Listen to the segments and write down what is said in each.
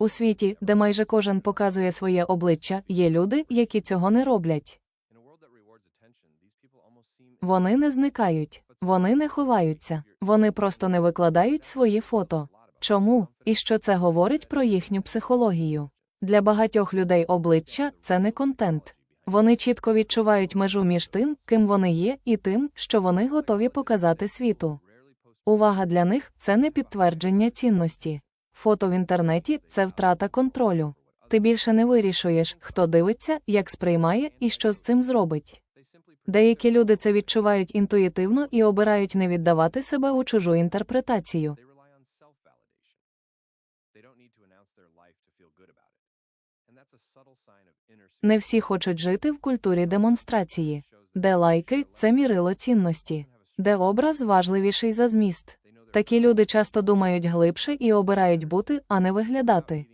У світі, де майже кожен показує своє обличчя, є люди, які цього не роблять. Вони не зникають, вони не ховаються, вони просто не викладають свої фото. Чому? І що це говорить про їхню психологію? Для багатьох людей обличчя це не контент. Вони чітко відчувають межу між тим, ким вони є, і тим, що вони готові показати світу. Увага для них це не підтвердження цінності. Фото в інтернеті це втрата контролю. Ти більше не вирішуєш, хто дивиться, як сприймає і що з цим зробить. Деякі люди це відчувають інтуїтивно і обирають не віддавати себе у чужу інтерпретацію. Не всі хочуть жити в культурі демонстрації, де лайки це мірило цінності, де образ важливіший за зміст. Такі люди часто думають глибше і обирають бути, а не виглядати.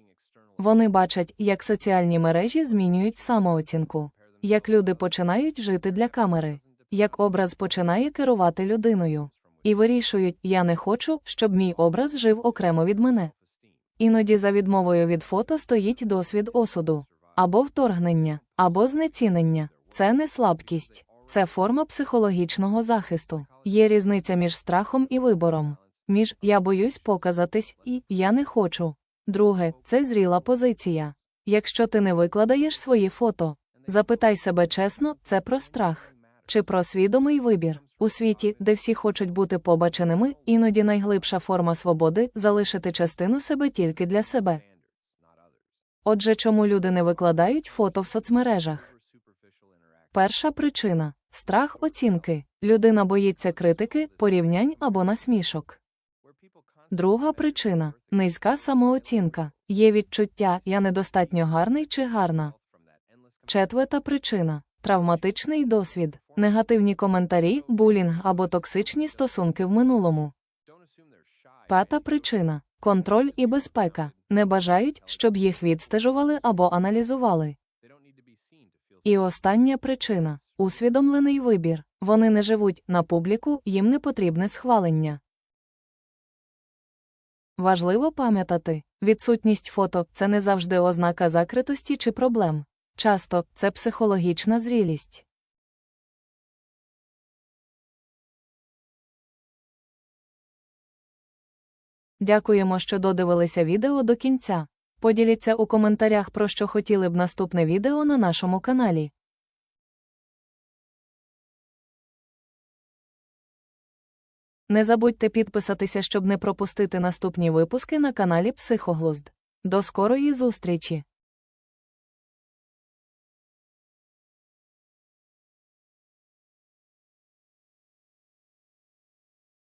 Вони бачать, як соціальні мережі змінюють самооцінку, як люди починають жити для камери, як образ починає керувати людиною. І вирішують, я не хочу, щоб мій образ жив окремо від мене. Іноді за відмовою від фото стоїть досвід осуду, або вторгнення, або знецінення. Це не слабкість, це форма психологічного захисту. Є різниця між страхом і вибором, між я боюсь показатись і я не хочу. Друге, це зріла позиція. Якщо ти не викладаєш свої фото, запитай себе чесно, це про страх чи про свідомий вибір. У світі, де всі хочуть бути побаченими, іноді найглибша форма свободи залишити частину себе тільки для себе. Отже, чому люди не викладають фото в соцмережах? Перша причина страх оцінки. Людина боїться критики, порівнянь або насмішок. Друга причина низька самооцінка. Є відчуття, я недостатньо гарний чи гарна. Четверта причина травматичний досвід, негативні коментарі, булінг або токсичні стосунки в минулому. П'ята причина контроль і безпека. Не бажають, щоб їх відстежували або аналізували. І остання причина усвідомлений вибір. Вони не живуть на публіку, їм не потрібне схвалення. Важливо пам'ятати, відсутність фото це не завжди ознака закритості чи проблем. Часто це психологічна зрілість. Дякуємо, що додивилися відео до кінця. Поділіться у коментарях, про що хотіли б наступне відео на нашому каналі. Не забудьте підписатися, щоб не пропустити наступні випуски на каналі Психоглузд. До скорої зустрічі!